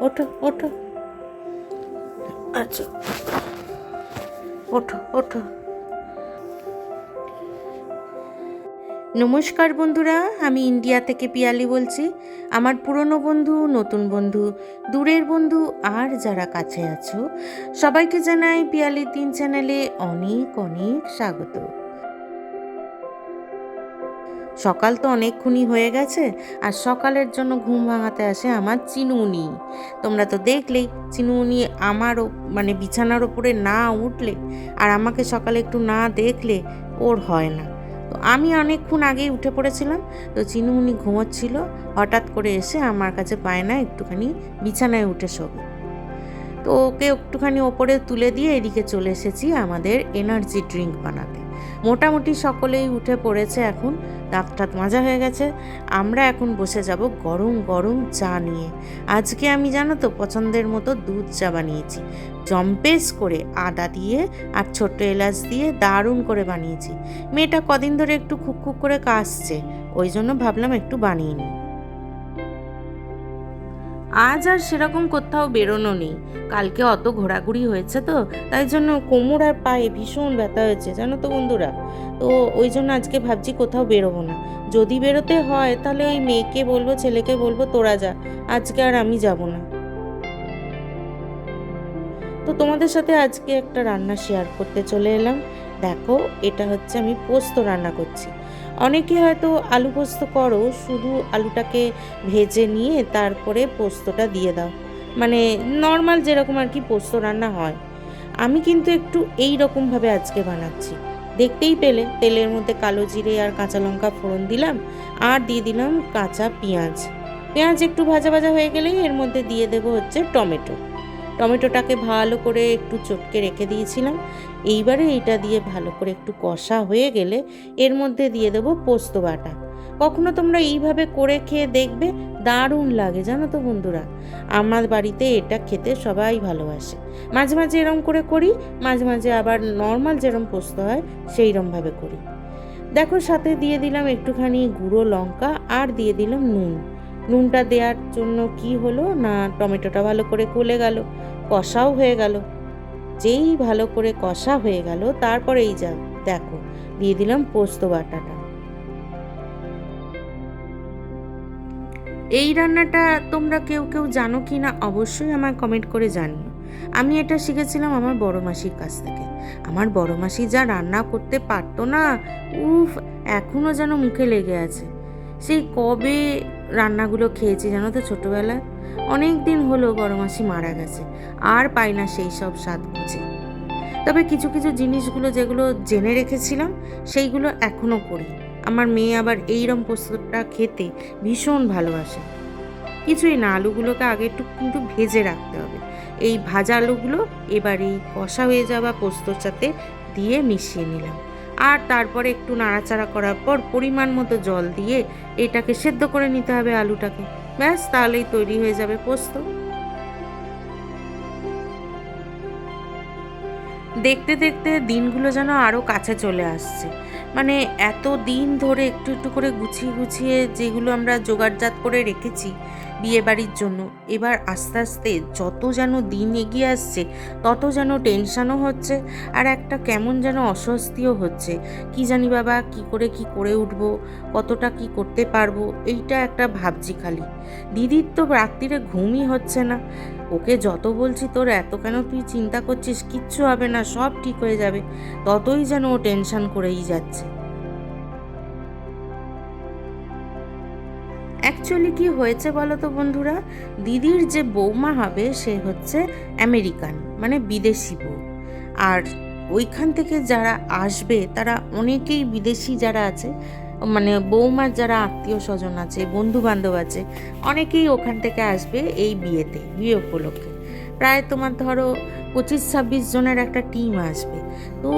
ওঠো ওঠো। আচ্ছা। ওঠো ওঠো। নমস্কার বন্ধুরা, আমি ইন্ডিয়া থেকে পিয়ালি বলছি। আমার পুরনো বন্ধু, নতুন বন্ধু, দূরের বন্ধু, আর যারা কাছে আছো, সবাইকে জানাই পিয়ালি তিন চ্যানেলে অনেক অনেক স্বাগত। সকাল তো অনেকক্ষণই হয়ে গেছে, আর সকালের জন্য ঘুম ভাঙাতে আসে আমার চিনুনি। তোমরা তো দেখলেই চিনুনি আমারও মানে বিছানার ওপরে না উঠলে আর আমাকে সকালে একটু না দেখলে ওর হয় না। তো আমি অনেকক্ষণ আগেই উঠে পড়েছিলাম, তো চিনুমুনি ঘুমোচ্ছিল, হঠাৎ করে এসে আমার কাছে পায় না, একটুখানি বিছানায় উঠে শোবে। তো ওকে একটুখানি ওপরে তুলে দিয়ে এদিকে চলে এসেছি আমাদের এনার্জি ড্রিঙ্ক বানাতে। মোটামুটি সকলেই উঠে পড়েছে এখন। দাঁত টাত মাজা হয়ে গেছে। আমরা এখন বসে যাব গরম গরম চা নিয়ে। আজকে আমি জানো তো পছন্দের মতো দুধ চা বানিয়েছি। জম্পেস করে আদা দিয়ে আর ছোট্ট এলাচ দিয়ে দারুণ করে বানিয়েছি। মেয়েটা কদিন ধরে একটু খুক খুক করে কাশছে। ওই জন্য ভাবলাম একটু বানিয়ে নিই। আজ আর সেরকম কোথাও বেরোনো নেই। কালকে অত ঘোরাঘুরি হয়েছে তো, তাই জন্য কোমর আর পায়ে ভীষণ ব্যথা হয়েছে, জানো তো বন্ধুরা? তো ওই জন্য আজকে ভাবছি কোথাও বেরোবো না। যদি বেরোতে হয়, তাহলে ওই মেয়েকে বলব, ছেলেকে বলব, তোরা যা। আজকে আর আমি যাব না। তো তোমাদের সাথে আজকে একটা রান্না শেয়ার করতে চলে এলাম। দেখো, এটা হচ্ছে আমি পোস্ত রান্না করছি। অনেকে হয়তো আলু পোস্ত করো, শুধু আলুটাকে ভেজে নিয়ে তারপরে পোস্তটা দিয়ে দাও। মানে নর্মাল যেরকম আর কি পোস্ত রান্না হয়। আমি কিন্তু একটু এই রকমভাবে আজকে বানাচ্ছি। দেখতেই পেলে, তেলের মধ্যে কালো জিরে আর কাঁচা লঙ্কা ফোড়ন দিলাম, আর দিয়ে দিলাম কাঁচা পেঁয়াজ। পেঁয়াজ একটু ভাজা ভাজা হয়ে গেলেই এর মধ্যে দিয়ে দেবো হচ্ছে টমেটো। টমেটোটাকে ভালো করে একটু চটকে রেখে দিয়েছিলাম। এইবারে এইটা দিয়ে ভালো করে একটু কষা হয়ে গেলে এর মধ্যে দিয়ে দেবো পোস্ত বাটা। কখনো তোমরা এইভাবে করে খেয়ে দেখবে, দারুণ লাগে জানো তো বন্ধুরা। আমার বাড়িতে এটা খেতে সবাই ভালোবাসে। মাঝে মাঝে এরম করে করি, মাঝে মাঝে আবার নর্মাল যেরম পোস্ত হয়, সেইরমভাবে করি। দেখো, সাথে দিয়ে দিলাম একটুখানি গুঁড়ো লঙ্কা আর দিয়ে দিলাম নুন। নুনটা দেওয়ার জন্য কি হলো? না, টমেটোটা ভালো করে গলে গেল, কষাও হয়ে গেল। যেই ভালো করে কষা হয়ে গেল, তারপরে এই যা, দেখো, দিয়ে দিলাম পোস্ত বাটাটা। এই রান্নাটা তোমরা কেউ কেউ জানো কি না, অবশ্যই আমায় কমেন্ট করে জানিও। আমি এটা শিখেছিলাম আমার বড় মাসির কাছ থেকে। আমার বড় মাসি যা রান্না করতে পারতো না, উফ এখনও যেন মুখে লেগে আছে। সেই কবে রান্নাগুলো খেয়েছি, জানো তো ছোটোবেলায়? অনেক দিন হলো বড় মাসি মারা গেছে, আর পাই না সেই সব স্বাদ খুঁজে। তবে কিছু কিছু জিনিসগুলো যেগুলো জেনে রেখেছিলাম, সেইগুলো এখনও করি। আমার মেয়ে আবার এইরম পোস্তটা খেতে ভীষণ ভালোবাসে। কিছুই না, আলুগুলোকে আগে একটু কিন্তু ভেজে রাখতে হবে। এই ভাজা আলুগুলো এবার এই কষা হয়ে যাওয়া পোস্তর সাথে দিয়ে মিশিয়ে নিলাম। আর তারপরে একটু নাড়াচাড়া করার পর পরিমাণ মতো জল দিয়ে এটাকে সেদ্ধ করে নিতে হবে আলুটাকে। ব্যাস, তাহলেই তৈরি হয়ে যাবে পোস্ত। দেখতে দেখতে দিনগুলো যেন আরও কাছে চলে আসছে। মানে এত দিন ধরে একটু একটু করে গুছিয়ে গুছিয়ে যেগুলো আমরা জোগাড়জাত করে রেখেছি বিয়ে বাড়ির জন্য। এবার আস্তে আস্তে যত যেন দিন এগিয়ে আসছে, তত যেন টেনশানও হচ্ছে আর একটা কেমন যেন অস্বস্তিও হচ্ছে। কি জানি বাবা, কি করে কি করে উঠব, কতটা কি করতে পারব, এইটা একটা ভাবছি খালি। দিদির তো রাত্রিরে ঘুমই হচ্ছে না। ওকে যত বলছি তোর এত কেন তুই চিন্তা করছিস? কিচ্ছু হবে না, সব ঠিক হয়ে যাবে। ততই যেন ও টেনশন করেই যাচ্ছে। অ্যাকচুয়ালি কি হয়েছে বলো তো বন্ধুরা? দিদির যে বৌমা হবে, সে হচ্ছে আমেরিকান মানে বিদেশি বউ। আর ওইখান থেকে যারা আসবে, তারা অনেকেই বিদেশি যারা আছে মানে বৌমার যারা আত্মীয় স্বজন আছে বন্ধু বান্ধব আছে, অনেকেই ওখান থেকে আসবে এই বিয়েতে, বিয়ে উপলক্ষে। প্রায় তোমার ধরো পঁচিশ ছাব্বিশ জনের একটা টিম আসবে। তো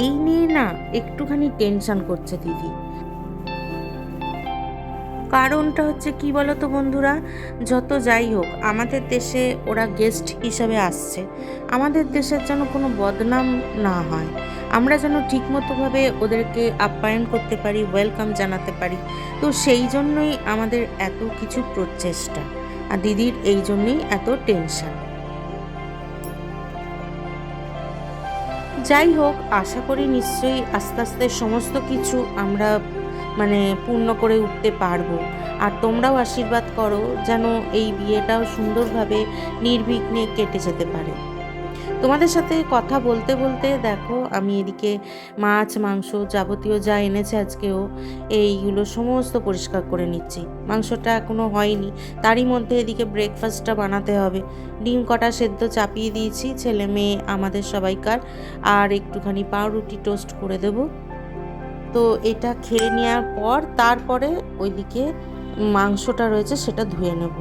এই নিয়ে না একটুখানি টেনশন করছে দিদি। কারণটা হচ্ছে কি বলো তো বন্ধুরা? যত যাই হোক, আমাদের দেশে ওরা গেস্ট হিসাবে আসছে। আমাদের দেশের যেন কোনো বদনাম না হয়। আমরা যেন ঠিকমতোভাবে ওদেরকে আপ্যায়ন করতে পারি ওয়েলকাম জানাতে পারি। তো সেই জন্যই আমাদের এত কিছু প্রচেষ্টা। আর দিদির এই জন্যই এত টেনশন যাই হোক, আশা করি নিশ্চয়ই আস্তে আস্তে সমস্ত কিছু আমরা মানে পূর্ণ করে উঠতে পারব। আর তোমরাও আশীর্বাদ করো যেন এই বিয়েটাও সুন্দরভাবে নির্বিঘ্নে কেটে যেতে পারে। তোমাদের সাথে কথা বলতে বলতে দেখো, আমি এদিকে মাছ, মাংস যাবতীয় যা এনেছে আজকেও, এইগুলো সমস্ত পরিষ্কার করে নিচ্ছি। মাংসটা এখনও হয়নি, তারই মধ্যে এদিকে ব্রেকফাস্টটা বানাতে হবে। ডিম কটা সেদ্ধ চাপিয়ে দিয়েছি, ছেলে মেয়ে, আমাদের সবাইকার, আর একটুখানি পাউরুটি টোস্ট করে দেব। তো এটা খেয়ে নেওয়ার পর তারপরে ওইদিকে মাংসটা রয়েছে সেটা ধুয়ে নেব।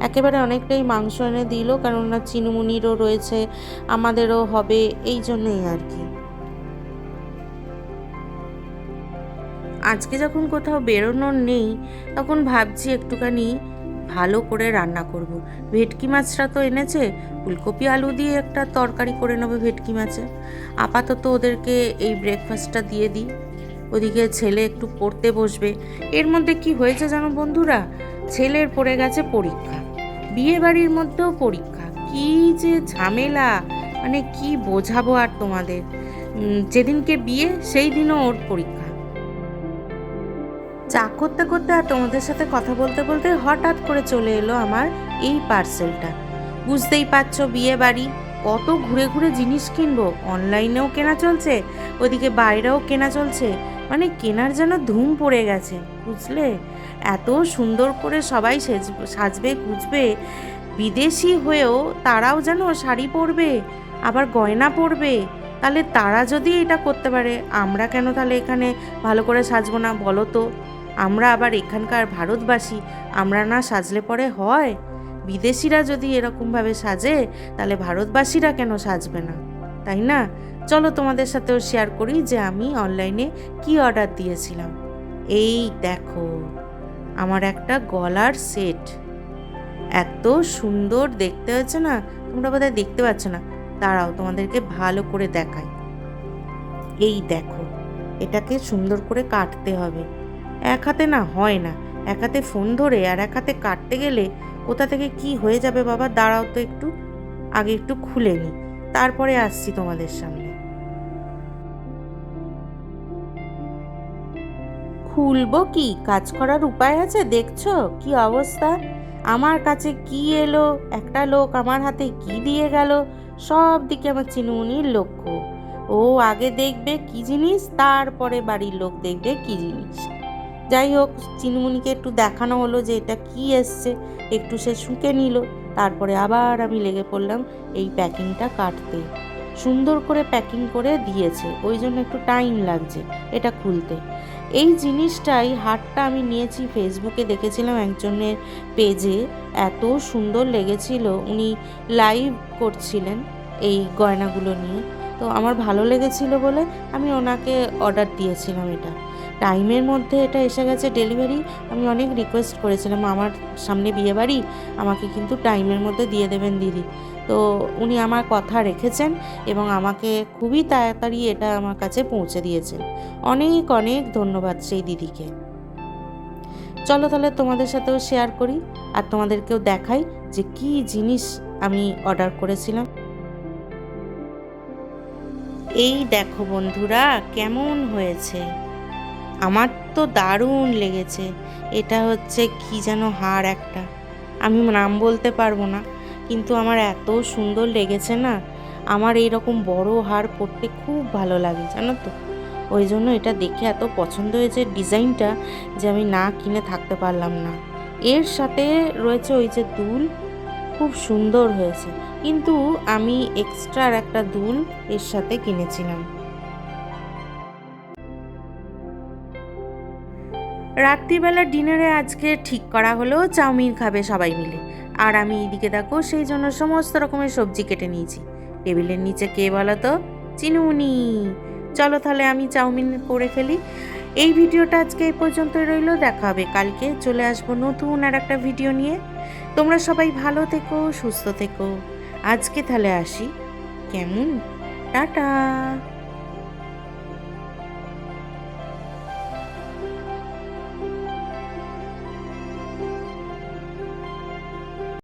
একেবারে অনেকটাই মাংস এনে দিল কেননা চিনুমুনিরও রয়েছে, আমাদেরও হবে, এই জন্যই আর কি। আজকে যখন কোথাও বেরোনোর নেই, তখন ভাবছি একটুখানি ভালো করে রান্না করব। ভেটকি মাছটা তো এনেছে, ফুলকপি আলু দিয়ে একটা তরকারি করে নেব ভেটকি মাছে। আপাতত ওদেরকে এই ব্রেকফাস্টটা দিয়ে দিই। ওদিকে ছেলে একটু পড়তে বসবে। এর মধ্যে কি হয়েছে জানো বন্ধুরা? ছেলের পড়ে গেছে পরীক্ষা। বিয়ে বাড়ির মধ্যেও পরীক্ষা। কি যে ঝামেলা। মানে কি বোঝাবো আর তোমাদের? যেদিনকে বিয়ে, সেই দিনও ওর পরীক্ষা। চা করতে করতে আর তোমাদের সাথে কথা বলতে বলতে হঠাৎ করে চলে এলো আমার এই পার্সেলটা। বুঝতেই পারছ বিয়ে বাড়ি কত ঘুরে ঘুরে জিনিস কিনবো। অনলাইনেও কেনা চলছে, ওদিকে বাইরেও কেনা চলছে। মানে কেনার যেন ধুম পড়ে গেছে, বুঝলে? এত সুন্দর করে সবাই সেজ- সাজবে, গুজবে। বিদেশি হয়েও তারাও যেন শাড়ি পরবে, আবার গয়না পরবে। তাহলে তারা যদি এটা করতে পারে, আমরা কেন তাহলে এখানে ভালো করে সাজবো না, বলো তো? আমরা আবার এখানকার ভারতবাসী, আমরা না সাজলে পরে হয়? বিদেশিরা যদি এরকমভাবে সাজে, তাহলে ভারতবাসীরা কেন সাজবে না? তাই না? চলো তোমাদের সাথেও শেয়ার করি যে আমি অনলাইনে কি অর্ডার দিয়েছিলাম। এই দেখো, আমার একটা গলার সেট এত সুন্দর দেখতে হচ্ছে না, তোমরা বোধহয় দেখতে পাচ্ছ না। দাঁড়াও, তোমাদেরকে ভালো করে দেখাই। এই দেখো, এটাকে সুন্দর করে কাটতে হবে। এক হাতে না হয় না, এক হাতে ফোন ধরে আর এক হাতে কাটতে গেলে কোথা থেকে কি হয়ে যাবে বাবা? দাঁড়াও তো একটু, আগে একটু খুলে নি। তারপরে আসছি তোমাদের সামনে। খুলবো কি? কাজ করার উপায় আছে? দেখছ? কি অবস্থা? আমার কাছে কি এলো? একটা লোক আমার হাতে কি দিয়ে গেল? সব দিকে আমার চিনুমুনির লক্ষ্য। ও আগে দেখবে কি জিনিস, তারপরে বাড়ির লোক দেখবে কি জিনিস। যাই হোক চিনুমুনিকে একটু দেখানো হলো যে এটা কি এসছে। একটু সে শুকে নিল। তারপরে আবার আমি লেগে পড়লাম এই প্যাকিংটা কাটতে। সুন্দর করে প্যাকিং করে দিয়েছে। ওই জন্য একটু টাইম লাগছে এটা খুলতে। এই জিনিসটাই হারটা আমি নিয়েছি ফেসবুকে, দেখেছিলাম একজনের পেজে এত সুন্দর লেগেছিল, উনি লাইভ করছিলেন এই গয়নাগুলো নিয়ে। তো আমার ভালো লেগেছিল বলে আমি ওনাকে অর্ডার দিয়েছিলাম এটা। টাইমের মধ্যে এটা এসে গেছে ডেলিভারি, আমি অনেক রিকোয়েস্ট করেছিলাম, আমার সামনে বিয়ে বাড়ি আমাকে কিন্তু টাইমের মধ্যে দিয়ে দেবেন দিদি। তো উনি আমার কথা রেখেছেন এবং আমাকে খুবই তাড়াতাড়ি এটা আমার কাছে পৌঁছে দিয়েছেন। অনেক অনেক ধন্যবাদ সেই দিদিকে। চলো তাহলে তোমাদের সাথেও শেয়ার করি আর তোমাদেরকেও দেখাই যে কি জিনিস আমি অর্ডার করেছিলাম। এই দেখো বন্ধুরা, কেমন হয়েছে? আমার তো দারুণ লেগেছে। এটা হচ্ছে কি যেন হার একটা। আমি নাম বলতে পারব না, কিন্তু আমার এত সুন্দর লেগেছে না, আমার এই রকম বড় হার পরতে খুব ভালো লাগে, জানো তো? ওই জন্য এটা দেখে এত পছন্দ হয়েছে ডিজাইনটা যে আমি না কিনে থাকতে পারলাম না। এর সাথে রয়েছে ওই যে দুল, খুব সুন্দর হয়েছে। কিন্তু আমি এক্সট্রা একটা দুল এর সাথে কিনেছিলাম। রাত্রিবেলা ডিনারে আজকে ঠিক করা হলো, চাউমিন খাবে সবাই মিলে। আর আমি এদিকে দেখো, সেই জন্য সমস্ত রকমের সবজি কেটে নিয়েছি। টেবিলের নিচে কে বলো তো চিনুনি। চলো তাহলে আমি চাউমিন করে ফেলি। এই ভিডিওটা আজকে এই পর্যন্তই রইল, দেখা হবে কালকে। চলে আসব নতুন আর একটা ভিডিও নিয়ে। তোমরা সবাই ভালো থেকো, সুস্থ থেকো। আজকে তাহলে আসি। কেমন? টাটা।